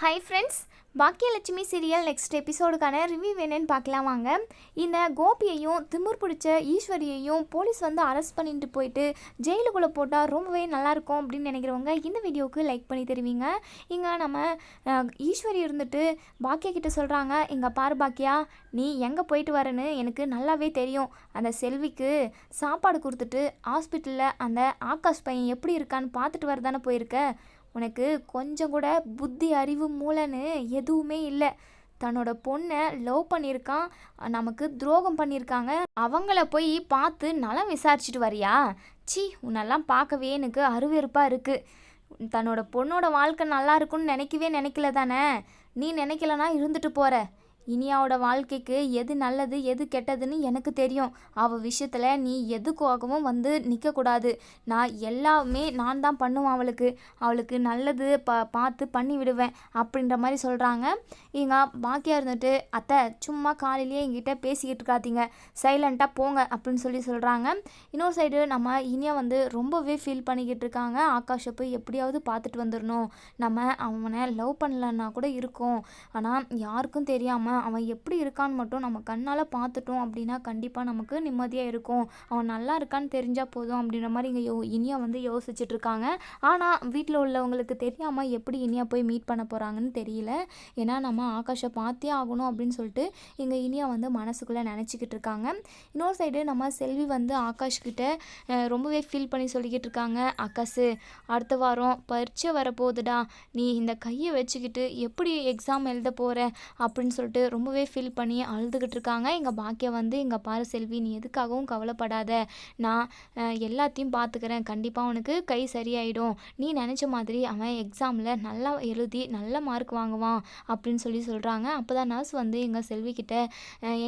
Hi friends Baakiyalakshmi serial next எபிசோடுக்கான review என்னன்னு பார்க்கலாம் வாங்க. இந்த கோபியையும் திமிர் பிடிச்ச ஈஸ்வரியையும் போலீஸ் வந்து அரெஸ்ட் பண்ணிட்டு போயிட்டு ஜெயிலுக்குள்ளே போட்டால் ரொம்பவே நல்லாயிருக்கும் அப்படின்னு நினைக்கிறவங்க இந்த வீடியோவுக்கு லைக் பண்ணி தருவீங்க. இங்கே நம்ம ஈஸ்வரி இருந்துட்டு பாக்கியா கிட்ட சொல்கிறாங்க இங்கே பாரு பாக்கியா நீ எங்கே போயிட்டு வரேன்னு எனக்கு நல்லாவே தெரியும். அந்த செல்விக்கு சாப்பாடு கொடுத்துட்டு ஹாஸ்பிட்டலில் அந்த ஆகாஷ் பையன் எப்படி இருக்கான்னு பார்த்துட்டு வரதானே போயிருக்க? உனக்கு கொஞ்சம் கூட புத்தி அறிவு மூளைன்னு எதுவுமே இல்லை. தன்னோட பொண்ணை லவ் பண்ணியிருக்கான் நமக்கு துரோகம் பண்ணியிருக்காங்க. அவங்கள போய் பார்த்து நலம் விசாரிச்சுட்டு வரியா? சி உன்னெல்லாம் பார்க்கவே எனக்கு அருவெருப்பாக இருக்குது தன்னோட பொண்ணோட வாழ்க்கை நல்லா இருக்குன்னு நினைக்கவே நினைக்கல தானே? நீ நினைக்கலனா இருந்துட்டு போகிற இனியாவோட வாழ்க்கைக்கு எது நல்லது எது கெட்டதுன்னு எனக்கு தெரியும். அவள் விஷயத்தில் நீ எதுக்காகவும் வந்து நிற்கக்கூடாது நான் எல்லாமே நான் தான் பண்ணுவேன் அவளுக்கு. அவளுக்கு நல்லது ப பார்த்து பண்ணி விடுவேன் அப்படின்ற மாதிரி சொல்கிறாங்க இங்க பாக்கியாக இருந்துட்டு அத்தை சும்மா காலையிலேயே எங்கிட்ட பேசிக்கிட்டு இருக்காதீங்க. சைலண்ட்டாக போங்க அப்படின்னு சொல்லி சொல்கிறாங்க இன்னொரு சைடு நம்ம இனியா வந்து ரொம்பவே ஃபீல் பண்ணிக்கிட்டு இருக்காங்க. ஆகாஷை போய் எப்படியாவது பார்த்துட்டு வந்துடணும். நம்ம அவனை லவ் பண்ணலன்னா கூட இருக்கும். ஆனால் யாருக்கும் தெரியாமல் அவன் எப்படி இருக்கான்னு மட்டும் நம்ம கண்ணால் பார்த்துட்டோம் அப்படின்னா கண்டிப்பாக நமக்கு நிம்மதியாக இருக்கும். அவன் நல்லா இருக்கான்னு தெரிஞ்சால் போதும் அப்படின்ற மாதிரி இங்கே யோ இனியா வந்து யோசிச்சுட்டு இருக்காங்க. ஆனால் வீட்டில் உள்ளவங்களுக்கு தெரியாமல் எப்படி இனியா போய் மீட் பண்ண போகிறாங்கன்னு தெரியல. ஏன்னா நம்ம ஆகாஷை பார்த்தே ஆகணும் அப்படின்னு சொல்லிட்டு இங்கே இனியா வந்து மனசுக்குள்ளே நினச்சிக்கிட்டு இருக்காங்க. இன்னொரு சைடு நம்ம செல்வி வந்து ஆகாஷ் கிட்டே ரொம்பவே ஃபீல் பண்ணி சொல்லிக்கிட்டு இருக்காங்க. அக்காசு அடுத்த வாரம் பரீட்சை வரப்போகுதுடா. நீ இந்த கையை வச்சுக்கிட்டு எப்படி எக்ஸாம் எழுத போகிற அப்படின்னு சொல்லிட்டு ரொம்பவே ஃபீல் பண்ணி அழுதுகிட்டு இருக்காங்க எங்கள் பாக்கியம் வந்து எங்கள் பாரு செல்வி நீ எதுக்காகவும் கவலைப்படாத. நான் எல்லாத்தையும் பார்த்துக்கிறேன் கண்டிப்பாக அவனுக்கு கை சரியாயிடும். நீ நினச்ச மாதிரி அவன் எக்ஸாமில் நல்லா எழுதி நல்ல மார்க் வாங்குவான். அப்படின்னு சொல்லி சொல்கிறாங்க அப்போ தான் நர்ஸ் வந்து எங்கள் செல்விக்கிட்ட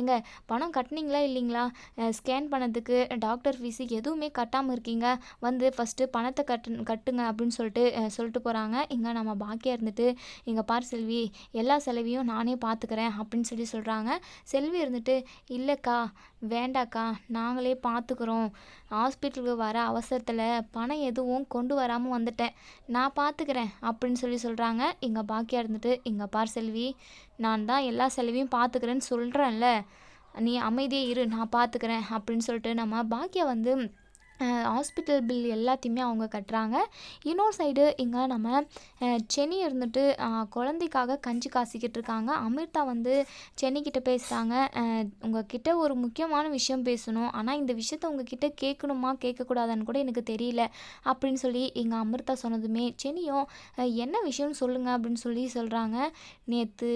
எங்க பணம் கட்டினீங்களா இல்லைங்களா? ஸ்கேன் பண்ணதுக்கு டாக்டர் ஃபீஸு எதுவுமே கட்டாமல் இருக்கீங்க. வந்து ஃபஸ்ட்டு பணத்தை கட்டு கட்டுங்க. அப்படின்னு சொல்லிட்டு சொல்லிட்டு போகிறாங்க இங்கே நம்ம பாக்கியா இருந்துட்டு எங்கள் பார் செல்வி எல்லா செலவையும் நானே பார்த்துக்கிறேன் அப்படின்னு சொல்லி சொல்கிறாங்க செல்வி இருந்துட்டு இல்லைக்கா வேண்டாக்கா நாங்களே பார்த்துக்குறோம் ஹாஸ்பிட்டலுக்கு வர அவசரத்தில் பணம் எதுவும் கொண்டு வராமல் வந்துட்டேன். நான் பார்த்துக்கிறேன் அப்படின்னு சொல்லி சொல்கிறாங்க எங்கள் பாக்கியா இருந்துட்டு எங்கள் பார் செல்வி நான் தான் எல்லா செலவையும் பார்த்துக்கிறேன்னு சொல்கிறேன்ல நீ அமைதியே இரு நான் பார்த்துக்கிறேன் அப்படின்னு சொல்லிட்டு நம்ம பாக்கியா வந்து ஹாஸ்பிட்டல் பில் எல்லாத்தையுமே அவங்க கட்டுறாங்க. இன்னொரு சைடு இங்கே நம்ம செனி சென்னி இருந்துட்டு குழந்தைக்காக கஞ்சி காசிக்கிட்டு இருக்காங்க. அமிர்தா வந்து சென்னிக்கிட்ட பேசுகிறாங்க உங்ககிட்ட ஒரு முக்கியமான விஷயம் பேசணும். ஆனால் இந்த விஷயத்த உங்ககிட்ட கேட்கணுமா கேட்கக்கூடாதான்னு கூட எனக்கு தெரியல அப்படின்னு சொல்லி எங்கள் அமிர்தா சொன்னதுமே சென்னியும் என்ன விஷயம்னு சொல்லுங்கள் அப்படின்னு சொல்லி சொல்கிறாங்க நேற்று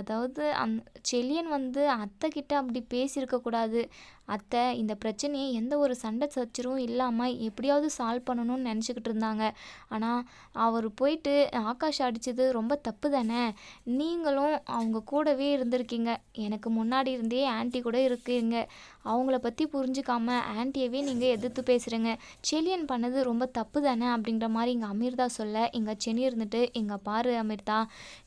அதாவது அந் செல்லியன் வந்து அத்தை கிட்ட அப்படி பேசியிருக்கக்கூடாது. அத்தை இந்த பிரச்சனையை எந்த ஒரு சண்டை சச்சரும் இல்லாமல் எப்படியாவது சால்வ் பண்ணணும்னு நினச்சிக்கிட்டு இருந்தாங்க. ஆனால் அவர் போயிட்டு ஆகாஷ் அடித்தது ரொம்ப தப்பு தானே? நீங்களும் அவங்க கூடவே இருந்திருக்கீங்க. எனக்கு முன்னாடி இருந்தே ஆன்டி கூட இருக்கீங்க. அவங்கள பற்றி புரிஞ்சுக்காம ஆன்ட்டியவே நீங்கள் எதிர்த்து பேசுகிறீங்க செலியன் பண்ணது ரொம்ப தப்பு தானே அப்படின்ற மாதிரி இங்கே அமிர்தா சொல்ல இங்கே செனி இருந்துட்டு இங்கே பாரு அமிர்தா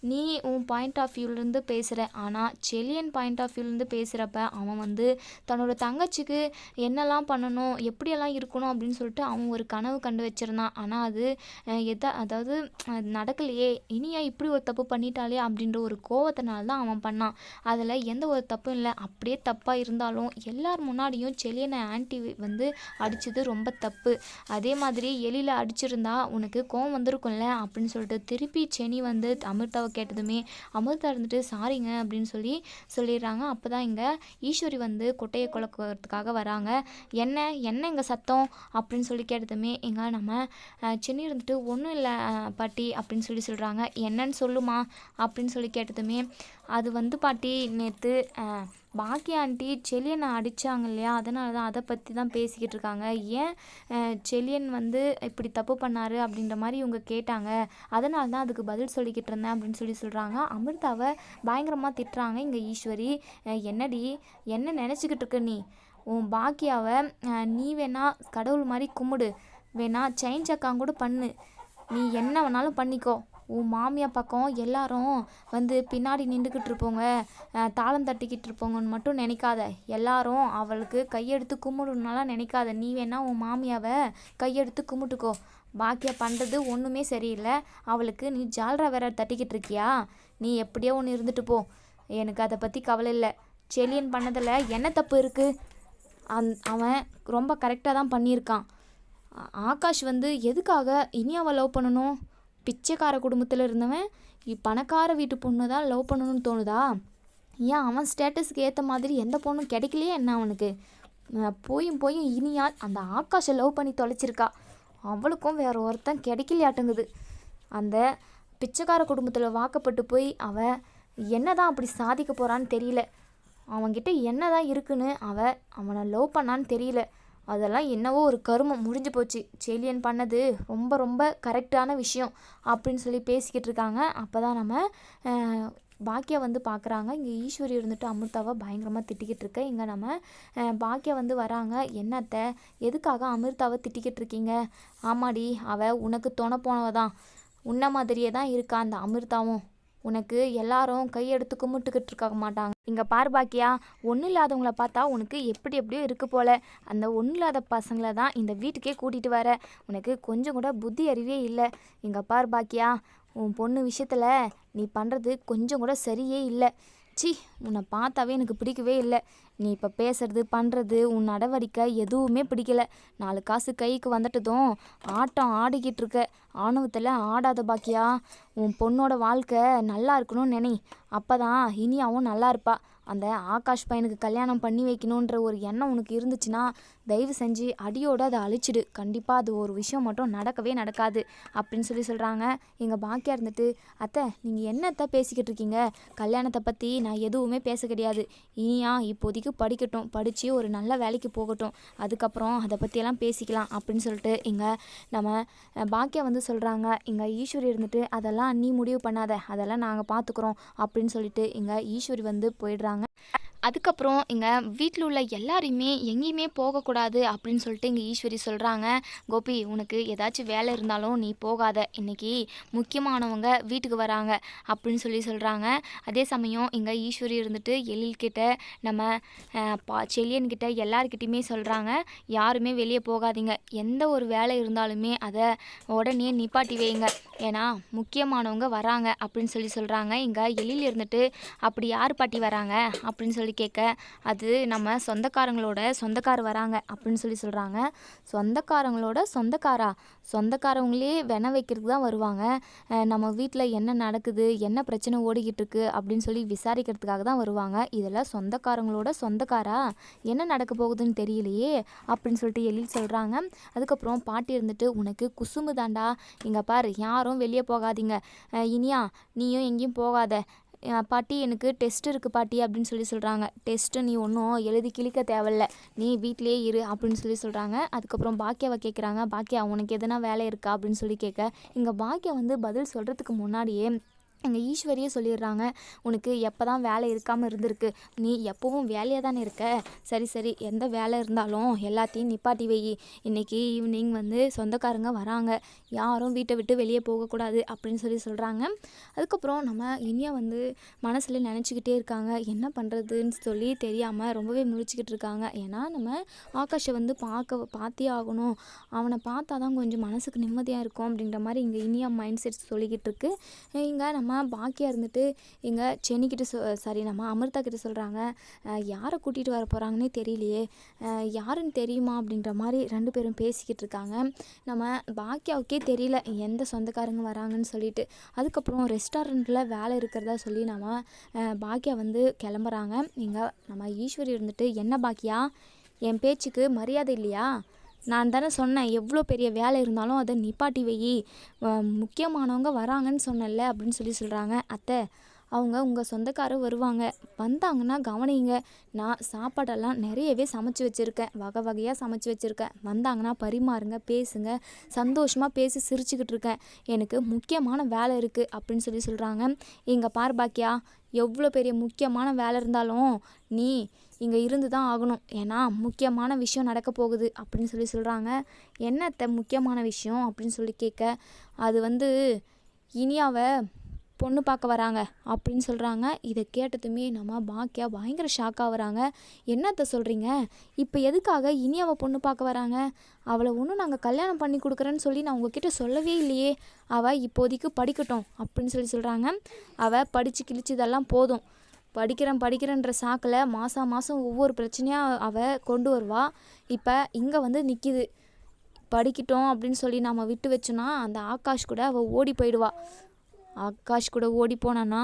நீ உன் பாயிண்ட் ஆஃப் வியூலேருந்து பேசுகிற ஆனால் செலியன் பாயிண்ட் ஆஃப் வியூலேருந்து பேசுகிறப்ப அவன் வந்து தன்னோட தங்கச்சிக்கு என்னெல்லாம் பண்ணணும் எப்படியெல்லாம் இருக்கணும் அப்படின்னு சொல்லிட்டு அவன் ஒரு கனவு கண்டு வச்சிருந்தான். ஆனால் அது எதா அதாவது நடக்கலையே. இனியா இப்படி ஒரு தப்பு பண்ணிட்டாலே அப்படின்ற ஒரு கோவத்தினால தான் அவன் பண்ணான். அதில் எந்த ஒரு தப்பும் இல்லை. அப்படியே தப்பாக இருந்தாலும் எல்லார் முன்னாடியும் செலியனை ஆன்டி வந்து அடித்தது ரொம்ப தப்பு. அதே மாதிரி எலியில் அடிச்சிருந்தா உனக்கு கோவம் வந்திருக்கும்ல அப்படின்னு சொல்லிட்டு திருப்பி செனி வந்து அமிர்தாவை கேட்டதுமே அமிர்தா இருந்துட்டு சாரிங்க அப்படின்னு சொல்லி சொல்லிடுறாங்க. அப்போ தான் இங்கே ஈஸ்வரி வந்து கொட்டையை குழக்கிறதுக்காக வராங்க. என்ன என்ன இங்கே சத்தம்? அப்படின்னு சொல்லி கேட்டதுமே எங்கே நம்ம சென்னை சென்னி இருந்துட்டு ஒன்றும் இல்லை பாட்டி அப்படின்னு சொல்லி சொல்கிறாங்க என்னன்னு சொல்லுமா? அப்படின்னு சொல்லி கேட்டதுமே அது வந்து பாட்டி நேற்று பாக்கி ஆண்டி செலியனை அடித்தாங்க இல்லையா அதனால தான் அதை பற்றி தான் பேசிக்கிட்டு இருக்காங்க ஏன் செலியன் வந்து இப்படி தப்பு பண்ணார் அப்படின்ற மாதிரி இவங்க கேட்டாங்க. அதனால தான் அதுக்கு பதில் சொல்லிக்கிட்டு இருந்தேன் அப்படின்னு சொல்லி சொல்கிறாங்க அமிர்தாவை பயங்கரமாக திட்டுறாங்க இங்கே ஈஸ்வரி. என்னடி என்ன நினச்சிக்கிட்டு இருக்க நீ? உன் பாக்கியாவை நீ வேணா கடவுள் மாதிரி கும்பிடு. வேணா செயின் சக்காங் கூட பண்ணு. நீ என்ன வேணாலும் பண்ணிக்கோ. உன் மாமியா பக்கம் எல்லாரும் வந்து பின்னாடி நின்றுக்கிட்டு இருப்போங்க. தாளம் தட்டிக்கிட்டு இருப்போங்கன்னு மட்டும் நினைக்காத. எல்லாரும் அவளுக்கு கையெடுத்து கும்பிடணுன்னாலாம் நினைக்காத. நீ வேணா உன் மாமியாவை கையெடுத்து கும்பிட்டுக்கோ. பாக்கியா பண்ணுறது ஒன்றுமே சரியில்லை. அவளுக்கு நீ ஜால்ரா வேற தட்டிக்கிட்டு இருக்கியா? நீ எப்படியோ ஒன்று இருந்துட்டு போ. எனக்கு அதை பற்றி கவலை இல்லை. செலியன் பண்ணதில் என்ன தப்பு இருக்குது அந் அவன் ரொம்ப கரெக்டாக தான் பண்ணியிருக்கான். ஆகாஷ் வந்து எதுக்காக இனியாவை லவ் பண்ணணும்? பிச்சைக்கார குடும்பத்தில் இருந்தவன் பணக்கார வீட்டு பொண்ணு தான் லவ் பண்ணணும்னு தோணுதா? ஏன் அவன் ஸ்டேட்டஸ்க்கு ஏற்ற மாதிரி எந்த பொண்ணும் கிடைக்கலையே என்ன அவனுக்கு? போயும் போயும் இனியா அந்த ஆகாஷை லவ் பண்ணி தொலைச்சிருக்கா. அவளுக்கும் வேற ஒருத்தன் கிடைக்கலையாட்டுங்குது. அந்த பிச்சைக்கார குடும்பத்தில் வாக்கப்பட்டு போய் அவ என்னதான் அப்படி சாதிக்க போகிறான்னு தெரியல. அவன்கிட்ட என்னதான் இருக்குன்னு அவ அவனை லவ் பண்ணான்னு தெரியல. அதெல்லாம் என்னவோ ஒரு கருமம். முடிஞ்சு போச்சு. செலியன் பண்ணது ரொம்ப ரொம்ப கரெக்டான விஷயம் அப்படின்னு சொல்லி பேசிக்கிட்டு இருக்காங்க. அப்போ தான் நம்ம பாக்கியா வந்து பார்க்குறாங்க இங்கே ஈஸ்வரி இருந்துட்டு அமிர்தாவை பயங்கரமாக திட்டிக்கிட்டு இருக்க. இங்கே நம்ம பாக்கியா வந்து வராங்க. என்னத்த? எதுக்காக அமிர்தாவை திட்டிக்கிட்டு இருக்கீங்க? ஆமாடி அவள் உனக்கு துணை போனவ தான் உன்ன மாதிரியே தான் இருக்கா அந்த அமிர்தாவும். உனக்கு எல்லாரும் கையெடுத்து கும்பிட்டுக்கிட்டு இருக்க மாட்டாங்க. இங்கே பார் பாக்கியா ஒன்றும் இல்லாதவங்கள பார்த்தா உனக்கு எப்படி எப்படியோ இருக்கு போல. அந்த ஒன்றும் இல்லாத பசங்களை தான் இந்த வீட்டுக்கே கூட்டிகிட்டு வர. உனக்கு கொஞ்சம் கூட புத்தி அறிவே இல்லை. இங்கே பார் பாக்கியா உன் பொண்ணு விஷயத்தில் நீ பண்ணுறது கொஞ்சம் கூட சரியே இல்லை. சி உன்னை பார்த்தாவே எனக்கு பிடிக்கவே இல்லை. நீ இப்போ பேசுறது பண்ணுறது உன் நடவடிக்கை எதுவுமே பிடிக்கல. நாலு காசு கைக்கு வந்துட்டதும் ஆட்டம் ஆடிக்கிட்டு இருக்க. ஆணவத்தில் ஆடாத பாக்கியா. உன் பொண்ணோட வாழ்க்கை நல்லா இருக்கணும்னு நினை. அப்பதான் இனியாவும் நல்லா இருப்பா. அந்த ஆகாஷ் பையனுக்கு கல்யாணம் பண்ணி வைக்கணுன்ற ஒரு எண்ணம் உனக்கு இருந்துச்சுன்னா தயவு செஞ்சு அடியோடு அதை அழிச்சிடு. கண்டிப்பாக அது ஒரு விஷயம் மட்டும் நடக்கவே நடக்காது அப்படின்னு சொல்லி சொல்கிறாங்க எங்கள் பாக்கியா இருந்துட்டு அத்தை நீங்கள் என்னத்தை பேசிக்கிட்டு இருக்கீங்க? கல்யாணத்தை பற்றி நான் எதுவுமே பேச கிடையாது. இனியா இப்போதைக்கு படிக்கட்டும். படித்து ஒரு நல்ல வேலைக்கு போகட்டும். அதுக்கப்புறம் அதை பற்றியெல்லாம் பேசிக்கலாம். அப்படின்னு சொல்லிட்டு இங்கே நம்ம பாக்கியா வந்து சொல்கிறாங்க இங்கே ஈஸ்வரி இருந்துட்டு அதெல்லாம் நீ முடிவு பண்ணாத. அதெல்லாம் நாங்கள் பார்த்துக்குறோம் அப்படின்னு சொல்லிட்டு இங்கே ஈஸ்வரி வந்து போயிடுறாங்க. Ngắt. அதுக்கப்புறம் இங்கே வீட்டில் உள்ள எல்லாரையுமே எங்கேயுமே போகக்கூடாது அப்படின்னு சொல்லிட்டு இங்கே ஈஸ்வரி சொல்கிறாங்க கோபி உனக்கு ஏதாச்சும் வேலை இருந்தாலும் நீ போகாத. இன்னைக்கு முக்கியமானவங்க வீட்டுக்கு வராங்க அப்படின்னு சொல்லி சொல்கிறாங்க அதே சமயம் இங்கே ஈஸ்வரி இருந்துட்டு எழில்கிட்ட நம்ம பா செல்லியன்கிட்ட எல்லாருக்கிட்டையுமே சொல்கிறாங்க யாருமே வெளியே போகாதீங்க. எந்த ஒரு வேலை இருந்தாலுமே அதை உடனே நிப்பாட்டி வைங்க. ஏன்னா முக்கியமானவங்க வராங்க அப்படின்னு சொல்லி சொல்கிறாங்க இங்கே எழில் இருந்துட்டு அப்படி யார் பாட்டி வராங்க? அப்படின்னு சொல்லி கேட்க அது நம்ம சொந்தக்காரங்களோட சொந்தக்கார் வராங்க அப்படின்னு சொல்லி சொல்கிறாங்க சொந்தக்காரங்களோட சொந்தக்காரா? சொந்தக்காரவங்களே வென வைக்கிறதுக்கு தான் வருவாங்க. நம்ம வீட்டில் என்ன நடக்குது என்ன பிரச்சனை ஓடிக்கிட்டு இருக்கு அப்படின்னு சொல்லி விசாரிக்கிறதுக்காக தான் வருவாங்க. இதெல்லாம் சொந்தக்காரங்களோட சொந்தக்காரா? என்ன நடக்க போகுதுன்னு தெரியலையே அப்படின்னு சொல்லிட்டு எழில் சொல்கிறாங்க அதுக்கப்புறம் பாட்டி இருந்துட்டு உனக்கு குசும்பு தாண்டா இங்கே பாரு யாரும் வெளியே போகாதீங்க. இனியா நீயும் எங்கேயும் போகாத. பாட்டி எனக்கு டெஸ்ட் இருக்குது பாட்டி அப்படின்னு சொல்லி சொல்கிறாங்க டெஸ்ட்டு நீ ஒன்றும் எழுதி கிழிக்க தேவையில்ல. நீ வீட்டிலேயே இரு அப்படின்னு சொல்லி சொல்கிறாங்க அதுக்கப்புறம் பாக்கியாவை கேட்குறாங்க பாக்கியா உனக்கு எதனா வேலை இருக்கா அப்படின்னு சொல்லி கேட்க இங்கே பாக்கியா வந்து பதில் சொல்கிறதுக்கு முன்னாடியே எங்கள் ஈஸ்வரியே சொல்லிடுறாங்க உனக்கு எப்போ தான் வேலை இருக்காமல் இருந்திருக்கு? நீ எப்போவும் வேலையாக தானே இருக்க? சரி சரி எந்த வேலை இருந்தாலும் எல்லாத்தையும் நிப்பாட்டி வை. இன்னைக்கு ஈவினிங் வந்து சொந்தக்காரங்க வராங்க. யாரும் வீட்டை விட்டு வெளியே போகக்கூடாது அப்படின்னு சொல்லி சொல்கிறாங்க அதுக்கப்புறம் நம்ம இனியா வந்து மனசில் நினச்சிக்கிட்டே இருக்காங்க. என்ன பண்ணுறதுன்னு சொல்லி தெரியாமல் ரொம்பவே முழிச்சிக்கிட்டு இருக்காங்க. ஏன்னா நம்ம ஆகாஷை வந்து பார்க்க பார்த்தே ஆகணும். அவனை பார்த்தா தான் கொஞ்சம் மனசுக்கு நிம்மதியாக இருக்கும் அப்படின்ற மாதிரி இங்கே இனியா மைண்ட் செட் சொல்லிக்கிட்டு இருக்கு. இங்கே நம்ம நம்ம பாக்கியா இருந்துட்டு இங்கே சென்னிக்கிட்ட சொ சாரி நம்ம அமிர்தா கிட்ட சொல்கிறாங்க யாரை கூட்டிகிட்டு வர போகிறாங்கன்னே தெரியலையே. யாருன்னு தெரியுமா அப்படின்ற மாதிரி ரெண்டு பேரும் பேசிக்கிட்டு இருக்காங்க. நம்ம பாக்கியாவுக்கே தெரியல எந்த சொந்தக்காரங்க வராங்கன்னு சொல்லிட்டு. அதுக்கப்புறம் ரெஸ்டாரண்ட்டில் வேலை இருக்கிறதா சொல்லி நம்ம பாக்கியா வந்து கிளம்புறாங்க. இங்கே நம்ம ஈஸ்வரி இருந்துட்டு என்ன பாக்கியா? என் பேச்சுக்கு மரியாதை இல்லையா? நான் தானே சொன்னேன் எவ்வளோ பெரிய வேலை இருந்தாலும் அதை நிப்பாட்டி வை. முக்கியமானவங்க வராங்கன்னு சொன்னேன்ல அப்படின்னு சொல்லி சொல்கிறாங்க அத்தை அவங்க உங்கள் சொந்தக்காரர் வருவாங்க. வந்தாங்கன்னா கவனிங்க நான் சாப்பாடெல்லாம் நிறையவே சமைச்சு வச்சுருக்கேன். வகை வகையாக சமைச்சு வச்சுருக்கேன். வந்தாங்கன்னா பரிமாறுங்க பேசுங்க. சந்தோஷமாக பேசி சிரிச்சுக்கிட்டு இருக்கேன். எனக்கு முக்கியமான வேலை இருக்குது அப்படின்னு சொல்லி சொல்கிறாங்க இங்கே பார் பாக்கியா எவ்வளோ பெரிய முக்கியமான வேலை இருந்தாலும் நீ இங்கே இருந்து தான் ஆகணும். ஏன்னா முக்கியமான விஷயம் நடக்க போகுது அப்படின்னு சொல்லி சொல்கிறாங்க என்னத்த முக்கியமான விஷயம் அப்படின்னு சொல்லி கேட்க அது வந்து இனியாவை பொண்ணு பார்க்க வராங்க அப்படின்னு சொல்கிறாங்க இதை கேட்டதுமே நம்ம பாக்கியா பயங்கர ஷாக் ஆகுறாங்க என்னத்த சொல்கிறீங்க இப்போ எதுக்காக இனி அவள் பொண்ணு பார்க்க வராங்க? அவளை ஒன்றும் நாங்கள் கல்யாணம் பண்ணி கொடுக்குறேன்னு சொல்லி நான் உங்ககிட்ட சொல்லவே இல்லையே. அவள் இப்போதைக்கு படிக்கட்டும் அப்படின்னு சொல்லி சொல்கிறாங்க அவள் படித்து கிழிச்சு இதெல்லாம் போதும். படிக்கிறேன் படிக்கிறேன்ற சாக்கில் மாதம் மாதம் ஒவ்வொரு பிரச்சனையாக அவள் கொண்டு வருவா. இப்போ இங்கே வந்து நிற்கிது படிக்கட்டும் அப்படின்னு சொல்லி நாம் விட்டு வச்சோன்னா அந்த ஆகாஷ் கூட அவள் ஓடி போயிடுவா. ஆகாஷ் கூட ஓடி போனான்னா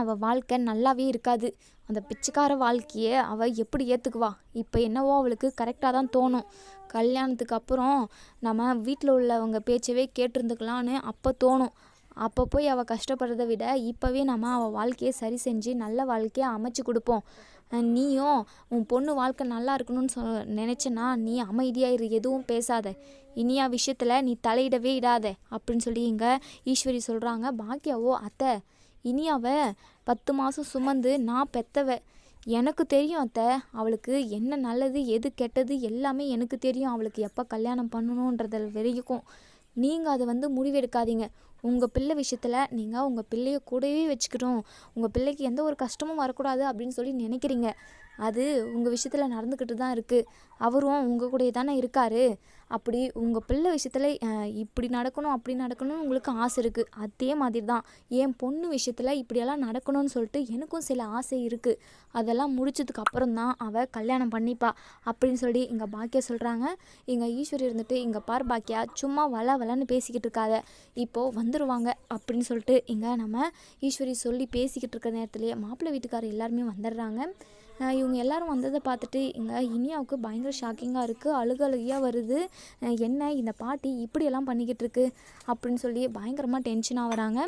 அவள் வாழ்க்கை நல்லாவே இருக்காது. அந்த பிச்சைக்கார வாழ்க்கையை அவள் எப்படி ஏற்றுக்குவா இப்போ என்னவோ அவளுக்கு கரெக்டாக தான் தோணும். கல்யாணத்துக்கு அப்புறம் நம்ம வீட்டில் உள்ளவங்க பேச்சவே கேட்டிருந்துக்கலான்னு அப்போ தோணும். அப்போ போய் அவள் கஷ்டப்படுறதை விட இப்போவே நம்ம அவள் வாழ்க்கையை சரி செஞ்சு நல்ல வாழ்க்கையை அமைச்சு கொடுப்போம். நீயும் உன் பொண்ணு வாழ்க்கை நல்லா இருக்கணும்னு சொ நினச்சேன்னா நீ அமைதியாக இரு எதுவும் பேசாத. இனியா விஷயத்தில் நீ தலையிடவே இடாத அப்படின்னு சொல்லி இங்கே ஈஸ்வரி சொல்கிறாங்க பாக்கியாவோ அத்தை இனியாவை பத்து மாதம் சுமந்து நான் பெத்தவை. எனக்கு தெரியும் அத்தை அவளுக்கு என்ன நல்லது எது கெட்டது எல்லாமே எனக்கு தெரியும். அவளுக்கு எப்போ கல்யாணம் பண்ணணுன்றதில் வரைக்கும். நீங்கள் அதை வந்து முடிவெடுக்காதீங்க. உங்கள் பிள்ளை விஷயத்தில் நீங்கள் உங்கள் பிள்ளையை கூடவே வச்சுக்கணும். உங்கள் பிள்ளைக்கு எந்த ஒரு கஷ்டமும் வரக்கூடாது அப்படின்னு சொல்லி நினைக்கிறீங்க. அது உங்கள் விஷயத்தில் நடந்துக்கிட்டு தான் இருக்குது அவரும் உங்கள் கூடயே தானே இருக்கார். அப்படி உங்கள் பிள்ளை விஷயத்தில் இப்படி நடக்கணும் அப்படி நடக்கணும்னு உங்களுக்கு ஆசை இருக்குது அதே மாதிரி தான் என் பொண்ணு விஷயத்தில் இப்படியெல்லாம் நடக்கணும்னு சொல்லிட்டு எனக்கும் சில ஆசை இருக்குது அதெல்லாம் முடிச்சதுக்கு அப்புறம் தான் அவள் கல்யாணம் பண்ணிப்பா அப்படின்னு சொல்லி இங்கே பாக்கியா சொல்கிறாங்க இங்கே ஈஸ்வரி இருந்துட்டு இங்கே பார் பாக்கியா சும்மா வள வளன்னு பேசிக்கிட்டு இருக்காத. இப்போது வந்துடுவாங்க அப்படின்னு சொல்லிட்டு இங்கே நம்ம ஈஸ்வரி சொல்லி பேசிக்கிட்டு இருக்க நேரத்துலேயே மாப்பிள்ளை வீட்டுக்காரர் எல்லாருமே வந்துடுறாங்க. இவங்க எல்லாரும் வந்ததை பார்த்துட்டு இங்கே இனியாவுக்கு பயங்கர ஷாக்கிங்காக இருக்குது அழுக அழுகையாக வருது. என்ன இந்த பாட்டி இப்படியெல்லாம் பண்ணிக்கிட்டு இருக்கு? அப்படின்னு சொல்லி பயங்கரமாக டென்ஷன் வராங்க.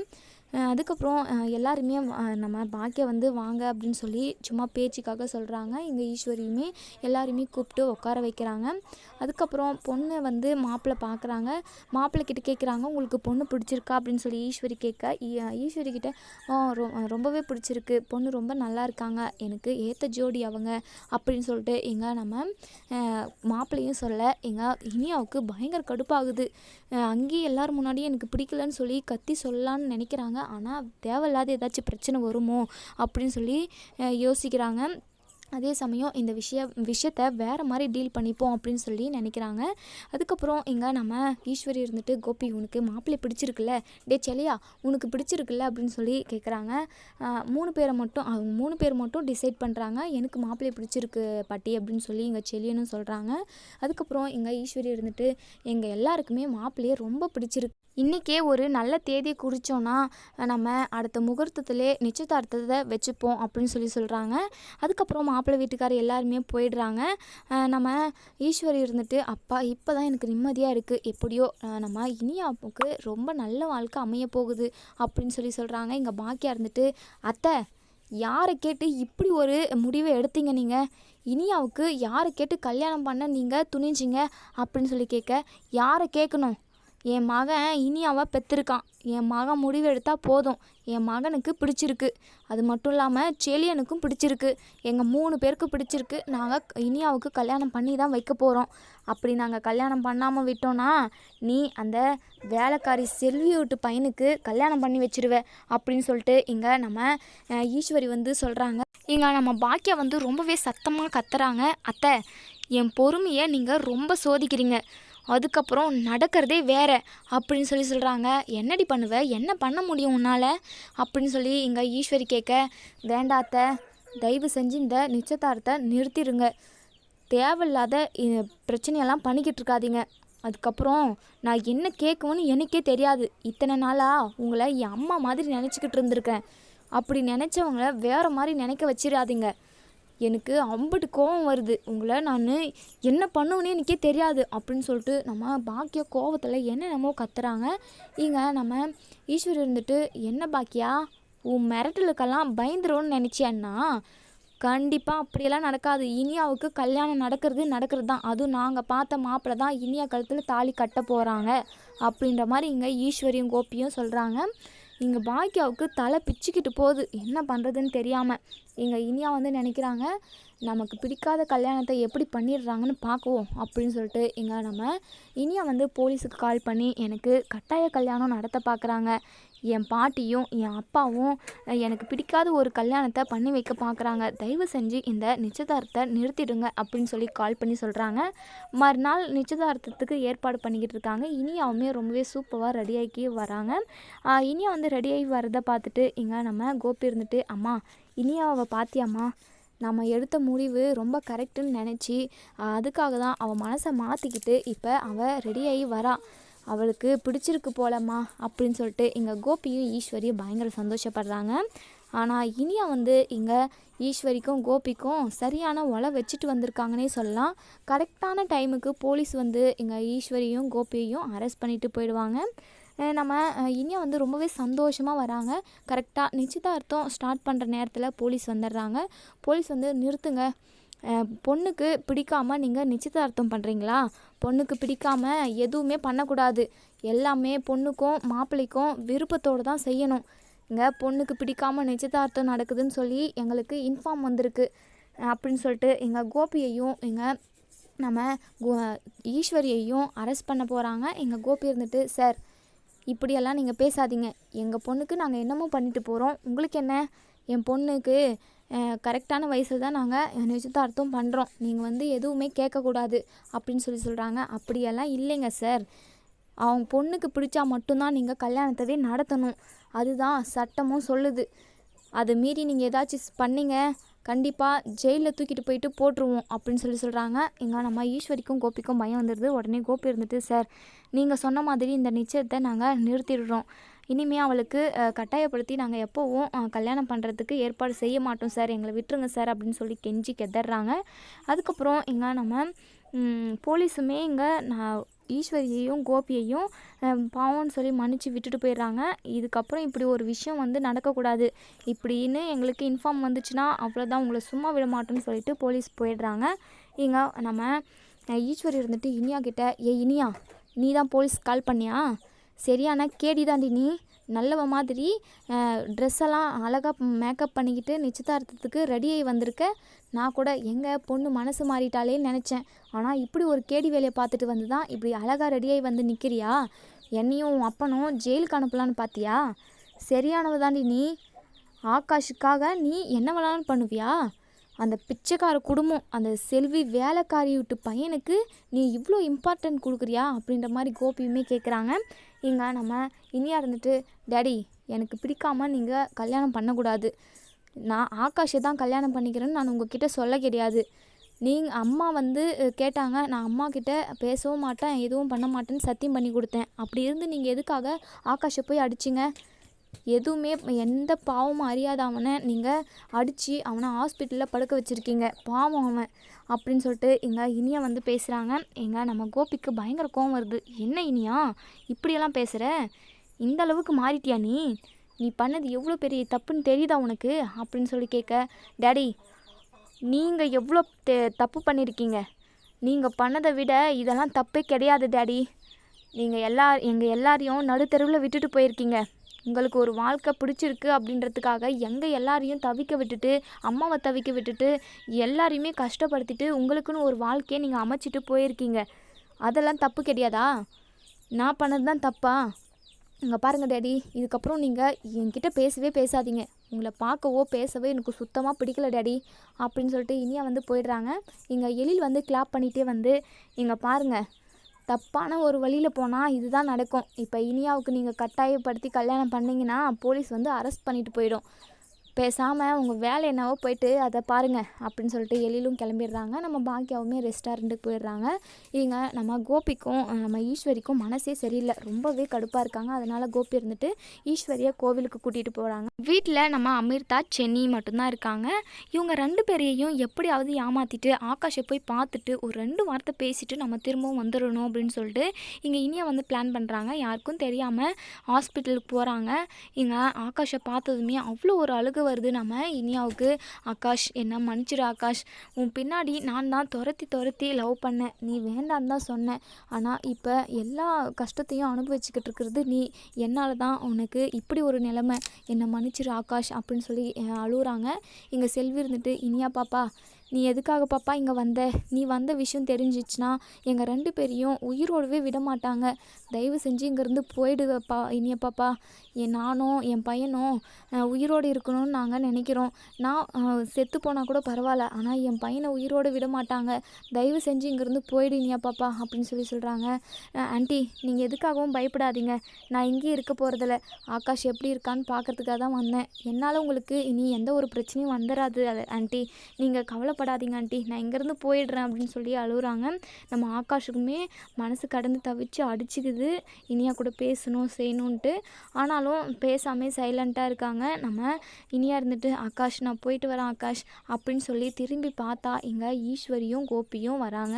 அதுக்கப்புறம் எல்லாருமே நம்ம பாக்கிய வந்து வாங்க அப்படின்னு சொல்லி சும்மா பேச்சுக்காக சொல்கிறாங்க இங்கே ஈஸ்வரியுமே எல்லாருமே கூப்பிட்டு உட்கார வைக்கிறாங்க. அதுக்கப்புறம் பொண்ணை வந்து மாப்பிள்ளை பார்க்குறாங்க மாப்பிள்ளை கிட்ட கேட்குறாங்க உங்களுக்கு பொண்ணு பிடிச்சிருக்கா? அப்படின்னு சொல்லி ஈஸ்வரி கேட்க ஈஸ்வரி கிட்ட ரொ ரொம்பவே பிடிச்சிருக்கு. பொண்ணு ரொம்ப நல்லா இருக்காங்க. எனக்கு ஏற்ற ஜோடி அவங்க. அப்படின்னு சொல்லிட்டு எங்க நம்ம மாப்பிள்ளையும் சொல்ல எங்கள் இனியாவுக்கு பயங்கர கடுப்பாகுது. அங்கேயும் அங்கேயே முன்னாடியும் எனக்கு பிடிக்கலன்னு சொல்லி கத்தி சொல்லலான்னு நினைக்கிறாங்க. ஆனால் தேவையில்லாத ஏதாச்சும் பிரச்சனை வருமோ அப்படின்னு சொல்லி யோசிக்கிறாங்க. அதே சமயம் இந்த விஷய விஷயத்த வேறு மாதிரி டீல் பண்ணிப்போம் அப்படின்னு சொல்லி நினைக்கிறாங்க. அதுக்கப்புறம் இங்கே நம்ம ஈஸ்வரி இருந்துட்டு கோபி உனக்கு மாப்பிள்ளை பிடிச்சிருக்குல்ல? டே செலியா உனக்கு பிடிச்சிருக்குல்ல? அப்படின்னு சொல்லி கேட்குறாங்க மூணு பேரை மட்டும் அவங்க மூணு பேர் மட்டும் டிசைட் பண்ணுறாங்க எனக்கு மாப்பிள்ளை பிடிச்சிருக்கு பாட்டி அப்படின்னு சொல்லி இங்கே செலியனும் சொல்கிறாங்க அதுக்கப்புறம் இங்கே ஈஸ்வரி இருந்துட்டு எங்கள் எல்லாருக்குமே மாப்பிள்ளையை ரொம்ப பிடிச்சிருக்கு. இன்றைக்கே ஒரு நல்ல தேதியை குறித்தோன்னா நம்ம அடுத்த முகூர்த்தத்திலே நிச்சயதார்த்தத்தை வச்சுப்போம் அப்படின்னு சொல்லி சொல்கிறாங்க அதுக்கப்புறம் மாப்பிள்ளை வீட்டுக்காரர் எல்லாருமே போயிடுறாங்க. நம்ம ஈஸ்வரி இருந்துட்டு அப்பா இப்போ தான் எனக்கு நிம்மதியாக இருக்குது எப்படியோ நம்ம இனியாவுக்கு ரொம்ப நல்ல வாழ்க்கை அமைய போகுது. அப்படின்னு சொல்லி சொல்கிறாங்க இங்கே பாக்கியா இருந்துட்டு அத்தை யாரை கேட்டு இப்படி ஒரு முடிவை எடுத்தீங்க நீங்கள் இனியாவுக்கு யாரை கேட்டு கல்யாணம் பண்ண நீங்கள் துணிஞ்சிங்க? அப்படின்னு சொல்லி கேட்க யாரை கேட்கணும்? என் மகன் இனியாவை பெற்றிருக்கான் என் மகன் முடிவு எடுத்தால் போதும். என் மகனுக்கு பிடிச்சிருக்கு. அது மட்டும் இல்லாமல் செலியனுக்கும் பிடிச்சிருக்கு. எங்கள் மூணு பேருக்கு பிடிச்சிருக்கு. நாங்கள் இனியாவுக்கு கல்யாணம் பண்ணி தான் வைக்க போகிறோம் அப்படி நாங்கள் கல்யாணம் பண்ணாமல் விட்டோன்னா நீ அந்த வேலைக்காரி செல்வி வீட்டு பையனுக்கு கல்யாணம் பண்ணி வச்சிருவ அப்படின்னு சொல்லிட்டு இங்கே நம்ம ஈஸ்வரி வந்து சொல்கிறாங்க இங்கே நம்ம பாக்கியா வந்து ரொம்பவே சத்தமாக கத்துறாங்க. அத்தை என் பொறுமையை நீங்கள் ரொம்ப சோதிக்கிறீங்க. அதுக்கப்புறம் நடக்கிறதே வேற அப்படின்னு சொல்லி சொல்கிறாங்க என்னடி பண்ணுவ? என்ன பண்ண முடியும் உன்னால்? அப்படின்னு சொல்லி இங்கே ஈஸ்வரி கேட்க வேண்டாத்த தயவு செஞ்சு இந்த நிச்சயதார்த்தை நிறுத்திடுங்க தேவையில்லாத பிரச்சனையெல்லாம் பண்ணிக்கிட்டு இருக்காதீங்க. அதுக்கப்புறம் நான் என்ன கேட்குவேன்னு எனக்கே தெரியாது. இத்தனை நாளாக உங்களை என் அம்மா மாதிரி நினச்சிக்கிட்டு இருந்திருக்கேன். அப்படி நினச்சவங்கள வேறு மாதிரி நினைக்க வச்சிடாதீங்க. எனக்கு அம்பிட்டு கோவம் வருது. உங்களை நான் என்ன பண்ணுவேனே எனக்கே தெரியாது அப்படின்னு சொல்லிட்டு நம்ம பாக்கியா கோவத்தில் என்னென்னமோ கத்துறாங்க. இங்கே நம்ம ஈஸ்வர் இருந்துட்டு என்ன பாக்கியா? உன் மிரட்டலுக்கெல்லாம் பயந்துருவோன்னு நினச்சியான்னா கண்டிப்பாக அப்படியெல்லாம் நடக்காது. இனியாவுக்கு கல்யாணம் நடக்கிறது நடக்கிறது தான் அதுவும் நாங்கள் பார்த்த மாப்பிள்ளை தான் இனியா கழுத்தில் தாலி கட்ட போகிறாங்க அப்படின்ற மாதிரி இங்கே ஈஸ்வரியும் கோபியும் சொல்கிறாங்க இங்கே பாக்கியாவுக்கு தலை பிச்சுக்கிட்டு போகுது. என்ன பண்ணுறதுன்னு தெரியாமல் இங்கே இனியா வந்து நினைக்கிறாங்க நமக்கு பிடிக்காத கல்யாணத்தை எப்படி பண்ணிடுறாங்கன்னு பார்க்குவோம் அப்படின்னு சொல்லிட்டு இங்கே நம்ம இனியா வந்து போலீஸுக்கு கால் பண்ணி எனக்கு கட்டாய கல்யாணம் நடத்த பார்க்குறாங்க என் பாட்டியும் என் அப்பாவும் எனக்கு பிடிக்காத ஒரு கல்யாணத்தை பண்ணி வைக்க பார்க்குறாங்க தயவு செஞ்சு இந்த நிச்சயதார்த்தத்தை நிறுத்திடுங்க அப்படின்னு சொல்லி கால் பண்ணி சொல்கிறாங்க மறுநாள் நிச்சயதார்த்தத்துக்கு ஏற்பாடு பண்ணிக்கிட்டு இருக்காங்க. இனியாவுமே ரொம்பவே சூப்பராக ரெடியாகி வராங்க. இனியா வந்து ரெடியாகி வரதை பார்த்துட்டு இங்கே நம்ம கோபி இருந்துட்டு அம்மா இனியாவை பாத்தியாம்மா? நம்ம எடுத்த முடிவு ரொம்ப கரெக்டுன்னு நினச்சி அதுக்காக தான் அவள் மனசை மாற்றிக்கிட்டு இப்போ அவள் ரெடியாகி வரா. அவளுக்கு பிடிச்சிருக்கு போலம்மா அப்படின்னு சொல்லிட்டு இங்கே கோபியும் ஈஸ்வரியும் பயங்கர சந்தோஷப்படுறாங்க. ஆனால் இனியா வந்து இங்கே ஈஸ்வரிக்கும் கோபிக்கும் சரியான ஒலை வச்சுட்டு வந்திருக்காங்கன்னே சொல்லலாம். கரெக்டான டைமுக்கு போலீஸ் வந்து இங்கே ஈஸ்வரியும் கோபியையும் அரெஸ்ட் பண்ணிட்டு போயிடுவாங்க. நம்ம இனியா வந்து ரொம்பவே சந்தோஷமாக வராங்க. கரெக்டாக நிச்சயதார்த்தம் ஸ்டார்ட் பண்ணுற நேரத்தில் போலீஸ் வந்துடுறாங்க. போலீஸ் வந்து நிறுத்துங்க. பொண்ணுக்கு பிடிக்காமல் நீங்கள் நிச்சயதார்த்தம் பண்ணுறீங்களா பொண்ணுக்கு பிடிக்காம எதுவுமே பண்ணக்கூடாது. எல்லாமே பொண்ணுக்கும் மாப்பிள்ளைக்கும் விருப்பத்தோடு தான் செய்யணும். இங்கே பொண்ணுக்கு பிடிக்காம நிச்சயதார்த்தம் நடக்குதுன்னு சொல்லி எங்களுக்கு இன்ஃபார்ம் வந்திருக்கு. அப்படின்னு சொல்லிட்டு எங்கள் கோபியையும் எங்கள் நம்ம கோ ஈஸ்வரியையும் அரெஸ்ட் பண்ண போகிறாங்க எங்கள் கோபி இருந்துட்டு சார் இப்படியெல்லாம் நீங்கள் பேசாதீங்க. எங்கள் பொண்ணுக்கு நாங்கள் என்னமோ பண்ணிட்டு போகிறோம் உங்களுக்கு என்ன? என் பொண்ணுக்கு கரெக்டான வயசில் தான் நாங்கள் நிச்சயதார்த்தம் பண்ணுறோம் நீங்கள் வந்து எதுவுமே கேட்கக்கூடாது அப்படின்னு சொல்லி சொல்கிறாங்க அப்படியெல்லாம் இல்லைங்க சார். அவங்க பொண்ணுக்கு பிடிச்சா மட்டும்தான் நீங்கள் கல்யாணத்தவே நடத்தணும். அதுதான் சட்டமும் சொல்லுது. அதை மீறி நீங்கள் ஏதாச்சும் பண்ணீங்க கண்டிப்பாக ஜெயிலில் தூக்கிட்டு போயிட்டு போட்டுருவோம் அப்படின்னு சொல்லி சொல்கிறாங்க இங்கே நம்ம ஈஸ்வரிக்கும் கோபிக்கும் பயம் வந்துடுது உடனே கோபி இருந்துட்டு சார் நீங்கள் சொன்ன மாதிரி இந்த நிச்சயத்தை நாங்கள் நிறுத்திடுறோம். இனிமே அவளுக்கு கட்டாயப்படுத்தி நாங்கள் எப்போவும் கல்யாணம் பண்ணுறதுக்கு ஏற்பாடு செய்ய மாட்டோம் சார். எங்களை விட்டுருங்க சார் அப்படின்னு சொல்லி கெஞ்சி கெதறாங்க அதுக்கப்புறம் இங்கே நம்ம போலீஸுமே இங்கே நான் ஈஸ்வரியையும் கோபியையும் பாவம்னு சொல்லி மன்னிச்சு விட்டுட்டு போயிடுறாங்க. இதுக்கப்புறம் இப்படி ஒரு விஷயம் வந்து நடக்கக்கூடாது. இப்படின்னு எங்களுக்கு இன்ஃபார்ம் வந்துச்சுன்னா அவ்வளோதான் உங்களை சும்மா விட மாட்டோம்னு சொல்லிட்டு போலீஸ் போயிடுறாங்க. இங்கே நம்ம ஈஸ்வரி இருந்துட்டு இனியா கிட்ட ஏ இனியா நீ தான் போலீஸ் கால் பண்ணியா? சரியான கேடி தாண்டி நீ நல்லவ மாதிரி ட்ரெஸ் எல்லாம் அழகாக மேக்கப் பண்ணிக்கிட்டு நிச்சயதார்த்தத்துக்கு ரெடியாகி வந்திருக்க. நான் கூட எங்கள் பொண்ணு மனசு மாறிட்டாலேன்னு நினச்சேன். ஆனால் இப்படி ஒரு கேடி வேலையை பார்த்துட்டு வந்து தான் இப்படி அழகாக ரெடியாகி வந்து நிற்கிறியா என்னையும் உன் அப்பனும் ஜெயிலுக்கு அனுப்பலான்னு பார்த்தியா? சரியானவ தாண்டி நீ ஆகாஷுக்காக நீ என்ன வேணாலும் பண்ணுவியா? அந்த பிச்சைக்கார குடும்பம் அந்த செல்வி வேலைக்காரி விட்டு பையனுக்கு நீ இவ்வளோ இம்பார்ட்டன்ட் கொடுக்குறியா? அப்படின்ற மாதிரி கோபியுமே கேட்குறாங்க இங்கே நம்ம இனியா இருந்துட்டு டேடி எனக்கு பிடிக்காம நீங்கள் கல்யாணம் பண்ணக்கூடாது. நான் ஆகாஷை தான் கல்யாணம் பண்ணிக்கிறேன்னு நான் உங்ககிட்ட சொல்ல கிடையாது. நீங்கள் அம்மா வந்து கேட்டாங்க நான் அம்மா கிட்ட பேசவும் மாட்டேன் எதுவும் பண்ண மாட்டேன்னு சத்தியம் பண்ணி கொடுத்தேன். அப்படி இருந்து நீங்கள் எதுக்காக ஆகாஷை போய் அடிச்சிங்க? எதுவுமே எந்த பாவமும் அறியாத அவனை நீங்கள் அடித்து அவனை ஹாஸ்பிட்டலில் படுக்க வச்சுருக்கீங்க. பாவம் அவன். அப்படின்னு சொல்லிட்டு எங்க இனியா வந்து பேசுகிறாங்க எங்க நம்ம கோபிக்கு பயங்கர கோவம் வருது. என்ன இனியா? இப்படியெல்லாம் பேசுகிற இந்த அளவுக்கு மாறிட்டியா நீ? நீ பண்ணது எவ்வளோ பெரிய தப்புன்னு தெரியுதா உனக்கு? அப்படின்னு சொல்லி கேட்க டேடி நீங்கள் எவ்வளோ தே தப்பு பண்ணியிருக்கீங்க நீங்கள் பண்ணதை விட இதெல்லாம் தப்பே கிடையாது டேடி. நீங்கள் எல்லா எங்கள் எல்லாரையும் நடுத்தெருவில் விட்டுட்டு போயிருக்கீங்க. உங்களுக்கு ஒரு வாழ்க்கை பிடிச்சிருக்கு அப்படின்றதுக்காக எங்கே எல்லாரையும் தவிக்க விட்டுட்டு அம்மாவை தவிக்க விட்டுட்டு எல்லாரையுமே கஷ்டப்படுத்திட்டு உங்களுக்குன்னு ஒரு வாழ்க்கையை நீங்கள் அமைச்சிட்டு போயிருக்கீங்க. அதெல்லாம் தப்பு கிடையாதா? நான் பண்ணது தான் தப்பா? இங்கே பாருங்கள் டேடி இதுக்கப்புறம் நீங்கள் என்கிட்ட பேசவே பேசாதீங்க. உங்களை பார்க்கவோ பேசவோ எனக்கு சுத்தமாக பிடிக்கல டேடி அப்படின்னு சொல்லிட்டு இனியா வந்து போயிடுறாங்க. இங்கே எழில் வந்து கிளாப் பண்ணிகிட்டே வந்து இங்கே பாருங்கள் தப்பான ஒரு வழியில் போனால் இதுதான் நடக்கும். இப்போ இனியாவுக்கு நீங்கள் கட்டாயப்படுத்தி கல்யாணம் பண்ணீங்கன்னா போலீஸ் வந்து அரெஸ்ட் பண்ணிட்டு போயிடும். பேசாமல் உங்கள் வேலை என்னவோ போயிட்டு அதை பாருங்கள் அப்படின்னு சொல்லிட்டு எழிலும் கிளம்பிடுறாங்க. நம்ம பாக்கியாவுமே ரெஸ்டாரண்ட்டுக்கு போயிடுறாங்க. இவங்க நம்ம கோபிக்கும் நம்ம ஈஸ்வரிக்கும் மனசே சரியில்லை. ரொம்பவே கடுப்பாக இருக்காங்க. அதனால் கோபி இருந்துட்டு ஈஸ்வரியை கோவிலுக்கு கூட்டிகிட்டு போகிறாங்க வீட்டில் நம்ம அமிர்தா சென்னி மட்டும்தான் இருக்காங்க. இவங்க ரெண்டு பேரையும் எப்படியாவது ஏமாற்றிட்டு ஆகாஷை போய் பார்த்துட்டு ஒரு ரெண்டு வார்த்தை பேசிட்டு நம்ம திரும்பவும் வந்துடணும் அப்படின்னு சொல்லிட்டு இங்கே இனியா வந்து பிளான் பண்ணுறாங்க யாருக்கும் தெரியாமல் ஹாஸ்பிட்டலுக்கு போகிறாங்க இங்கே ஆகாஷை பார்த்ததுமே அவ்வளோ ஒரு அழுகு வருது நம்ம? இனியாவுக்கு ஆகாஷ் என்ன மன்னிச்சிரு ஆகாஷ். உன் பின்னாடி நான் தான் துரத்தி துரத்தி லவ் பண்ணேன். நீ வேண்டான்னு தான் சொன்னேன். ஆனால் இப்போ எல்லா கஷ்டத்தையும் அனுபவிச்சுக்கிட்டு இருக்கிறது நீ. என்னால் தான் உனக்கு இப்படி ஒரு நிலைமை. என்னை மன்னிச்சிரு ஆகாஷ் அப்படின்னு சொல்லி அழுகுறாங்க இங்கே செல்வி இருந்துட்டு இனியா பாப்பா நீ எதுக்காக பாப்பா இங்கே வந்த? நீ வந்த விஷயம் தெரிஞ்சிச்சுன்னா எங்கள் ரெண்டு பேரையும் உயிரோடவே விட மாட்டாங்க தயவு செஞ்சு இங்கேருந்து போயிடுவப்பா இனிய பாப்பா. என் நானும் என் பையனும் உயிரோடு இருக்கணும்னு நாங்கள் நினைக்கிறோம். நான் செத்து போனால் கூட பரவாயில்ல ஆனால் என் பையனை உயிரோடு விட மாட்டாங்க தயவு செஞ்சு இங்கேருந்து போயிடு இனியா பாப்பா அப்படின்னு சொல்லி சொல்கிறாங்க ஆண்டி நீங்கள் எதுக்காகவும் பயப்படாதீங்க. நான் இங்கேயே இருக்க போகிறதில்ல ஆகாஷ் எப்படி இருக்கான்னு பார்க்கறதுக்காக தான் வந்தேன். என்னால் உங்களுக்கு இனி எந்த ஒரு பிரச்சனையும் வந்துடாது அது ஆண்டி. நீங்கள் கவலைப்படாதீங்க ஆண்டி. நான் இங்கேருந்து போயிடுறேன் அப்படின்னு சொல்லி அழுகுறாங்க. நம்ம ஆகாஷுக்குமே மனசு கடந்து தவிச்சு அடிச்சுக்குது. இனியா கூட பேசணும் செய்யணுன்ட்டு ஆனாலும் பேசாமே சைலண்ட்டாக இருக்காங்க. நம்ம இனியா இருந்துட்டு ஆகாஷ் நான் போயிட்டு வரேன் ஆகாஷ் அப்படின்னு சொல்லி திரும்பி பார்த்தா இங்கே ஈஸ்வரியும் கோபியும் வராங்க.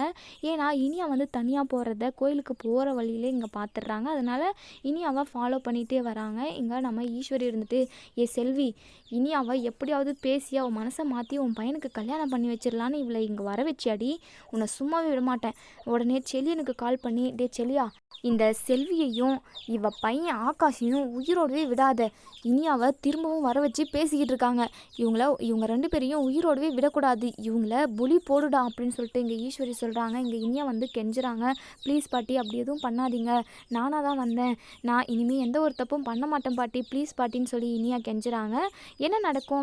ஏன்னா இனியா வந்து தனியாக போகிறத கோயிலுக்கு போகிற வழியிலே இங்கே பார்த்துடுறாங்க அதனால் இனியாவை ஃபாலோ பண்ணிகிட்டே வராங்க. இங்கே நம்ம ஈஸ்வரி இருந்துட்டு ஏ செல்வி இனியாவை எப்படியாவது பேசி அவன் மனசை மாற்றி உன் பையனுக்கு கல்யாணம் பண்ணி வச்சிடலான்னு இவளை இங்கே வர வச்சியாடி. உன்னை சும்மாவே விடமாட்டேன். உடனே செல்லியனுக்கு கால் பண்ணி டே செல்லியா இந்த செல்வியையும் இவ பையன் ஆகாஷையும் உயிரோடவே விடாத. இனியாவை திரும்பவும் வர வச்சு பேசிக்கிட்டு இருக்காங்க. இவங்கள இவங்க ரெண்டு பேரையும் உயிரோடவே விடக்கூடாது. இவங்கள புலி போடுடா அப்படின்னு சொல்லிட்டு இங்கே ஈஸ்வரி சொல்கிறாங்க இங்கே இனியா வந்து கெஞ்சுறாங்க. ப்ளீஸ் பாட்டி அப்படி எதுவும் பண்ணாதீங்க. நானாக தான் வந்தேன். நான் இனிமேல் எந்த ஒரு தப்பும் பண்ண மாட்டேன் பாட்டி. ப்ளீஸ் பாட்டின்னு சொல்லி இனியா கெஞ்சுறாங்க. என்ன நடக்கும்?